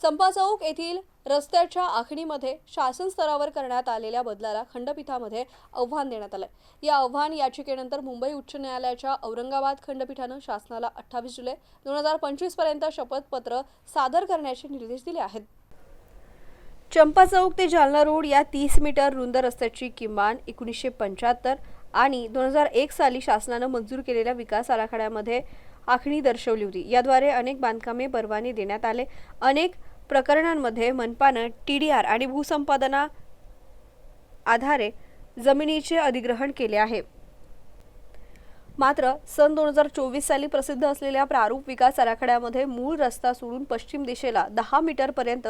चंपा चौक येथील रस्त्याच्या आखणीमध्ये शासन स्तरावर करण्यात आलेल्या बदलाला खंडपीठामध्ये आव्हान देण्यात आलं या आव्हान याचिकेनंतर मुंबई उच्च न्यायालयाच्या औरंगाबाद खंडपीठानं शासनाला अठ्ठावीस जुलै दोन हजार पंचवीसपर्यंत शपथपत्र सादर करण्याचे निर्देश दिले आहेत. चंपा चौक ते जालना रोड या तीस मीटर रुंद रस्त्याची किमान एकोणीसशे पंच्याहत्तर आणि दोन हजार एक साली शासनानं मंजूर केलेल्या विकास आराखड्यामध्ये आखणी दर्शवली होती. याद्वारे अनेक बांधकामे परवाने देण्यात आले. अनेक प्रकरणांमध्ये मनपानं टी डी आर आणि भूसंपादना आधारे जमिनीचे अधिग्रहण केले आहे. मात्र सन दोन हजार चोवीस साली प्रसिद्ध असलेल्या प्रारूप विकास आराखड्यामध्ये मूळ रस्ता सोडून पश्चिम दिशेला दहा मीटरपर्यंत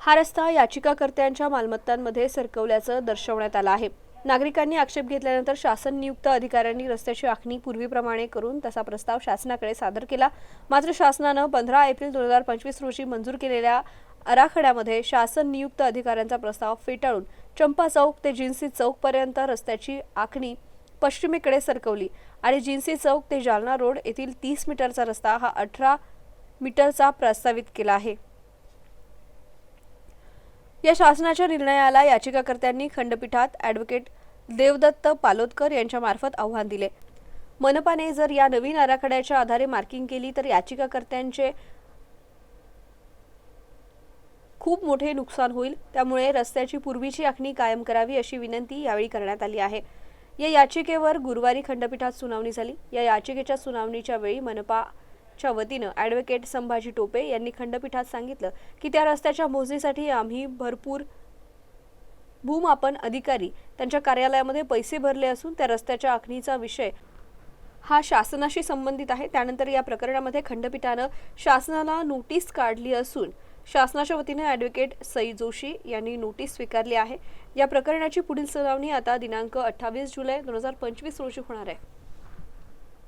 हा रस्ता याचिकाकर्त्यांच्या मालमत्तांमध्ये सरकवल्याचं दर्शवण्यात आलं आहे. नागरिकांनी आक्षेप घेतल्यानंतर शासन नियुक्त अधिकाऱ्यांनी रस्त्याची आखणी पूर्वीप्रमाणे करून तसा प्रस्ताव शासनाकडे सादर केला. मात्र शासनानं पंधरा एप्रिल दोन हजार पंचवीस रोजी मंजूर केलेल्या आराखड्यामध्ये शासन नियुक्त अधिकाऱ्यांचा प्रस्ताव फेटाळून चंपा चौक ते जिन्सी चौकपर्यंत रस्त्याची आखणी पश्चिमेकडे सरकवली आणि जिन्सी चौक ते जालना रोड येथील तीस मीटरचा रस्ता हा अठरा मीटरचा प्रस्तावित केला आहे. या शासनाच्या निर्णयाला याचिकाकर्त्यांनी खंडपीठात ॲडव्होकेट देवदत्त पालोदकर यांच्या मार्फत आव्हान दिले. मनपाने जर या नवीन आराखड्याच्या आधारे मार्किंग केली तर याचिकाकर्त्यांचे खूप मोठे नुकसान होईल. त्यामुळे रस्त्याची पूर्वीची आखणी कायम करावी अशी विनंती यावेळी करण्यात आली आहे. या याचिकेवर गुरुवारी खंडपीठात सुनावणी झाली. या याचिकेच्या सुनावणीच्या वेळी मनपाच्या वतीनं ॲडव्होकेट संभाजी टोपे यांनी खंडपीठात सांगितलं की त्या रस्त्याच्या मोजणीसाठी आम्ही भरपूर भूमापन अधिकारी त्यांच्या कार्यालयामध्ये पैसे भरले असून त्या रस्त्याच्या आखणीचा विषय हा शासनाशी संबंधित आहे. त्यानंतर या प्रकरणामध्ये खंडपीठानं शासनाला नोटीस काढली असून शासनाच्या वतीने ॲडव्होकेट सई जोशी यांनी नोटीस स्वीकारली आहे. या प्रकरणाची पुढील सुनावणी आता दिनांक अठ्ठावीस जुलै दोन हजार पंचवीस रोजी होणार आहे.